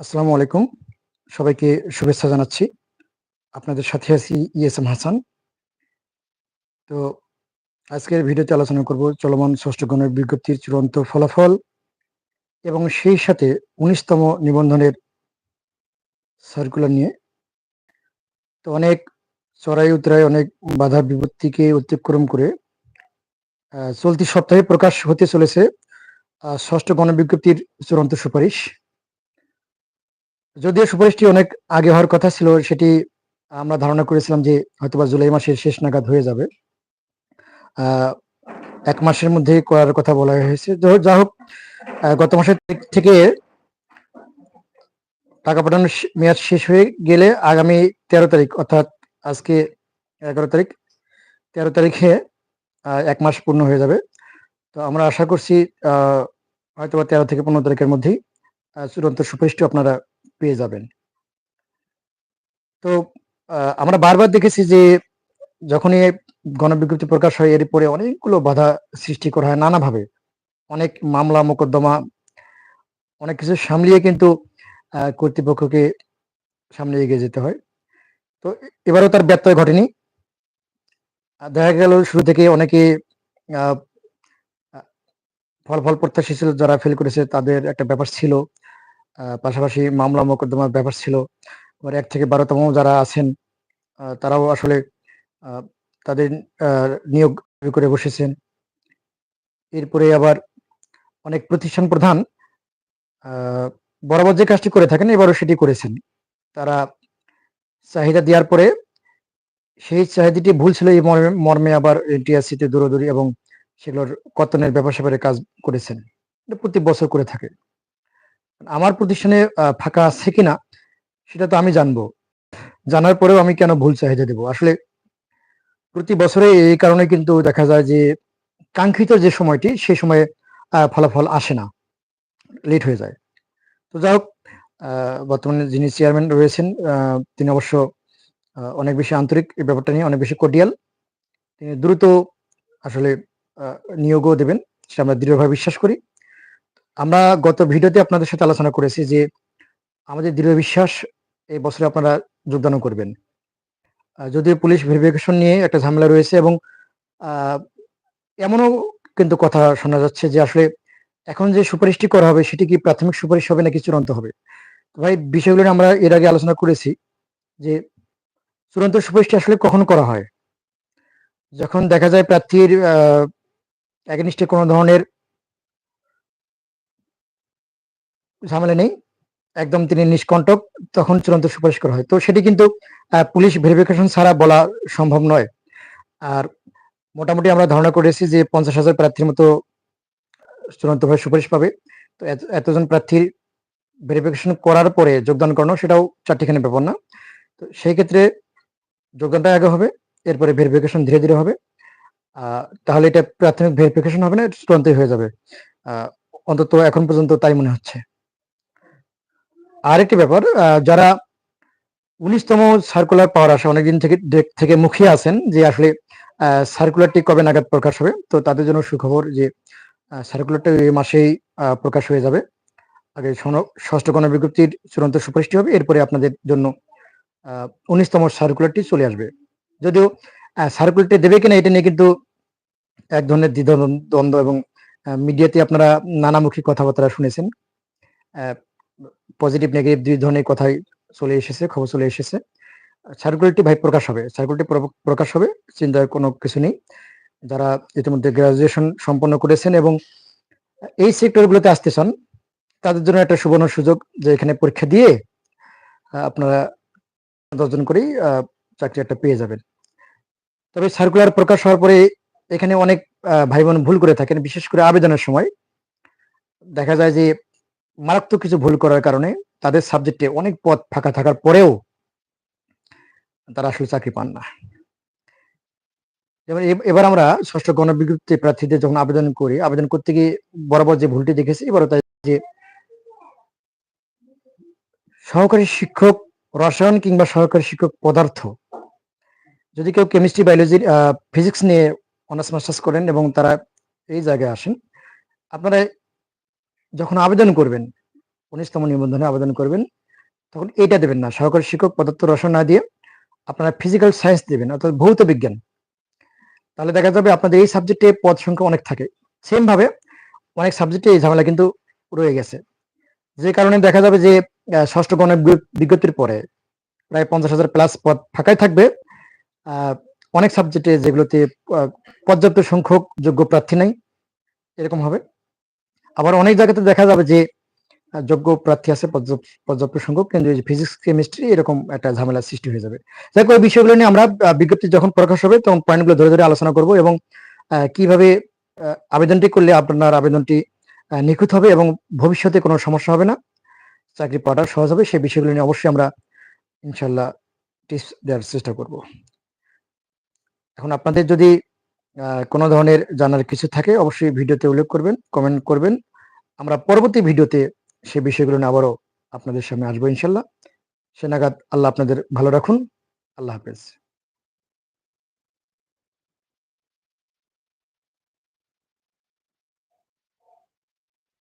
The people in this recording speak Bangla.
আসসালামু আলাইকুম। সবাইকে শুভেচ্ছা জানাচ্ছি। আপনাদের সাথে আছি ইএসএম হাসান। তো আজকের ভিডিওতে আলোচনা করব চলমান ষষ্ঠ গণের বিজ্ঞপ্তির চূড়ান্ত ফলাফল এবং সেই সাথে উনিশতম নিবন্ধনের সার্কুলার নিয়ে। তো অনেক চড়াই উতরাই, অনেক বাধা বিপত্তিকে অতিক্রম করে চলতি সপ্তাহে প্রকাশ হতে চলেছে ষষ্ঠ গণবিজ্ঞপ্তির চূড়ান্ত সুপারিশ। যদিও সুপারিশটি অনেক আগে হওয়ার কথা ছিল, সেটি আমরা ধারণা করেছিলাম যে হয়তোবা জুলাই মাসের শেষ নাগাদ হয়ে যাবে। এক মাসের মধ্যে করার কথা বলা হয়েছে। যা হোক গত মাসের থেকে- টাকা পাঠানোর মেয়াদ শেষ হয়ে গেলে আগামী তেরো তারিখ, অর্থাৎ আজকে এগারো তারিখ, তেরো তারিখে এক মাস পূর্ণ হয়ে যাবে। তো আমরা আশা করছি হয়তোবা তেরো থেকে পনেরো তারিখের মধ্যেই চূড়ান্ত সুপারিশটি আপনারা পেয়ে যাবেন। তো আমরা বারবার দেখেছি যে, যখনই গণবিজ্ঞপ্তি প্রকাশ হয়, এর পরে অনেকগুলো বাধা সৃষ্টি করা হয় নানাভাবে। অনেক মামলা, মোকদ্দমা, অনেক কিছু সামলিয়ে কিন্তু কর্তৃপক্ষকে সামনে এগিয়ে যেতে হয়। তো, এবারও তার ব্যত্যয় ঘটেনি। দেখা গেল শুরু থেকে অনেকে ফল ফলাফল প্রত্যাশী ছিল, যারা ফেল করেছে, তাদের একটা ব্যাপার ছিল। পাশাপাশি মামলা মোকদ্দমার ব্যাপার ছিল। আবার এক থেকে বারোতম যারা আছেন তারাও আসলে তাদের নিয়োগ করে বসেছেন। এরপরে আবার অনেক প্রতিষ্ঠান প্রধান বরাবর যে কাজটি করে থাকেন, এবারও সেটি করেছেন। তারা চাহিদা দেওয়ার পরে সেই চাহিদাটি ভুল ছিল এই মর্মে আবার টিআরসিতে দৌড়দৌড়ি এবং সেগুলোর কতনের ব্যাপার স্যাপারে কাজ করেছেন প্রতি বছর করে থাকে। আমার প্রতিষ্ঠানে ফাঁকা আছে কিনা, সেটা তো আমি জানব। জানার পরেও আমি কেন ভুল চাহিদা দেব? আসলে প্রতি বছরে এই কারণে কিন্তু দেখা যায় যে, কাঙ্ক্ষিত যে সময়টি সেই সময়ে ফলাফল আসে না। লেট হয়ে যায়। তো যাই হোক বর্তমানে যিনি চেয়ারম্যান রয়েছেন তিনি অবশ্য অনেক বেশি আন্তরিক এই ব্যাপারটা নিয়ে অনেক বেশি কর্ডিয়াল তিনি দ্রুত আসলে নিয়োগও দেবেন, সেটা আমরা দৃঢ়ভাবে বিশ্বাস করি। আমরা গত ভিডিওতে আপনাদের সাথে আলোচনা করেছি যে আমাদের দৃঢ় বিশ্বাস এই বছরে আপনারা যোগদানও করবেন। আহ, যদিও পুলিশ ভেরিফিকেশন নিয়ে একটা ঝামেলা রয়েছে এবং এমনও কিন্তু কথা শোনা যাচ্ছে যে আসলে এখন যে সুপারিশটি করা হবে সেটি কি প্রাথমিক সুপারিশ হবে নাকি চূড়ান্ত হবে। ভাই বিষয়গুলো আমরা এর আগে আলোচনা করেছি যে চূড়ান্ত সুপারিশটি আসলে কখন করা হয়? যখন দেখা যায় প্রার্থীর এগেনিস্টে কোনো ধরনের ঝামেলা নেই। একদম তিনি নিষ্কণ্টক, তখন চূড়ান্ত সুপারিশ করা হয়। তো সেটি কিন্তু পুলিশ ভেরিফিকেশন ছাড়া বলা সম্ভব নয়। আর মোটামুটি আমরা ধারণা করেছি যে পঞ্চাশ হাজার প্রার্থীর মতো চূড়ান্তভাবে সুপারিশ পাবে। তো এত- এতজন প্রার্থীর ভেরিফিকেশন করার পরে যোগদান করানো সেটাও চারটিখানি ব্যাপার না। তো সেই ক্ষেত্রে যোগদানটা আগে হবে, এরপরে ভেরিফিকেশন ধীরে ধীরে হবে। তাহলে এটা প্রাথমিক ভেরিফিকেশন হবে না চূড়ান্তই হয়ে যাবে। অন্তত এখন পর্যন্ত তাই মনে হচ্ছে। আরেকটি ব্যাপার যারা উনিশতম সার্কুলার পাওয়ার আশা অনেকদিন থেকে থেকে মুখিয়ে আছেন যে আসলে সার্কুলারটি কবে নাগাদ প্রকাশ হবে। তো তাদের জন্য সুখবর যে সার্কুলারটা এই মাসেই প্রকাশ হয়ে যাবে। আগে ষষ্ঠ গণ বিজ্ঞপ্তির চূড়ান্ত সুপারিশটি হবে। এরপরে আপনাদের জন্য উনিশতম সার্কুলারটি চলে আসবে। যদিও সার্কুলারটি দেবে কিনা এটা নিয়ে কিন্তু এক ধরনের দ্বিধা দ্বন্দ্ব এবং মিডিয়াতে আপনারা নানামুখী কথাবার্তা শুনেছেন। পজিটিভ নেগেটিভ দুই ধরনের কথাই চলে এসেছে, খবর চলে এসেছে। সার্কুলারটি ভাই প্রকাশ হবে। সার্কুলারটি প্রকাশ হবে, চিন্তার কোনো কিছু নেই। যারা ইতিমধ্যে গ্রাজুয়েশন সম্পন্ন করেছেন এবং এই সেক্টরগুলোতে আসতে চান, তাদের জন্য একটা সুবর্ণ সুযোগ যে এখানে পরীক্ষা দিয়ে আপনারা দর্জন করেই চাকরি একটা পেয়ে যাবেন। তবে সার্কুলার প্রকাশ হওয়ার পরে এখানে অনেক ভাই বোন ভুল করে থাকেন, বিশেষ করে আবেদনের সময়। দেখা যায় যে মারাত্মক কিছু ভুল করার কারণে তাদের সাবজেক্টে অনেক পদ ফাঁকা থাকার পরেও তারা আসলে চাকরি পান না। যেমন এবার আমরা ষষ্ঠ গণবিজ্ঞপ্তি প্রার্থীদের যখন আবেদন করি, আবেদন করতে গিয়ে বরাবর যে ভুলটি দেখেছি, এবারও তাই যে সহকারী শিক্ষক রসায়ন কিংবা সহকারী শিক্ষক পদার্থ, যদি কেউ কেমিস্ট্রি বায়োলজি ফিজিক্স নিয়ে অনার্স মাস্টার্স করেন এবং তারা এই জায়গায় আসেন, আপনারা যখন আবেদন করবেন, উনিশতম নিবন্ধনে আবেদন করবেন, তখন এটা দেবেন না। সহকারী শিক্ষক পদার্থ না দিয়ে আপনারা ফিজিক্যাল সায়েন্স দেবেন, অর্থাৎ ভৌত বিজ্ঞান। তাহলে দেখা যাবে আপনাদের এই সাবজেক্টে পদ সংখ্যা অনেক থাকে। সেম ভাবে অনেক সাবজেক্টে এই ঝামেলা কিন্তু রয়ে গেছে। যে কারণে দেখা যাবে যে ষষ্ঠ গণের বিজ্ঞপ্তির পরে প্রায় পঞ্চাশ হাজার প্লাস পদ ফাঁকাই থাকবে। অনেক সাবজেক্টে যেগুলোতে পর্যাপ্ত সংখ্যক যোগ্য প্রার্থী নাই, এরকম হবে। আবার অনেক জায়গাতে দেখা যাবে যে যোগ্য প্রার্থী আছে পর্যাপ্ত সংখ্যক, কিন্তু ফিজিক্স কেমিস্ট্রি এরকম একটা ঝামেলার সৃষ্টি হয়ে যাবে। যাই ওই বিষয়গুলো নিয়ে আমরা বিজ্ঞপ্তি যখন প্রকাশ হবে, তখন পয়েন্টগুলো ধরে ধরে আলোচনা করব এবং কীভাবে আবেদনটি করলে আপনার আবেদনটি নিখুঁত হবে এবং ভবিষ্যতে কোনো সমস্যা হবে না। চাকরি পাওয়াটা সহজ হবে, সেই বিষয়গুলো নিয়ে অবশ্যই আমরা ইনশাল্লাহ টিপস দেওয়ার চেষ্টা করব। এখন আপনাদের যদি কোনো ধরনের জানার কিছু থাকে, অবশ্যই ভিডিওতে উল্লেখ করবেন কমেন্ট করবেন। আমরা পরবর্তী ভিডিওতে সে বিষয়গুলো নিয়ে আবারও আপনাদের সামনে আসব ইনশাল্লাহ। সে নাগাদ আল্লাহ আপনাদের ভালো রাখুন। আল্লাহ হাফেজ।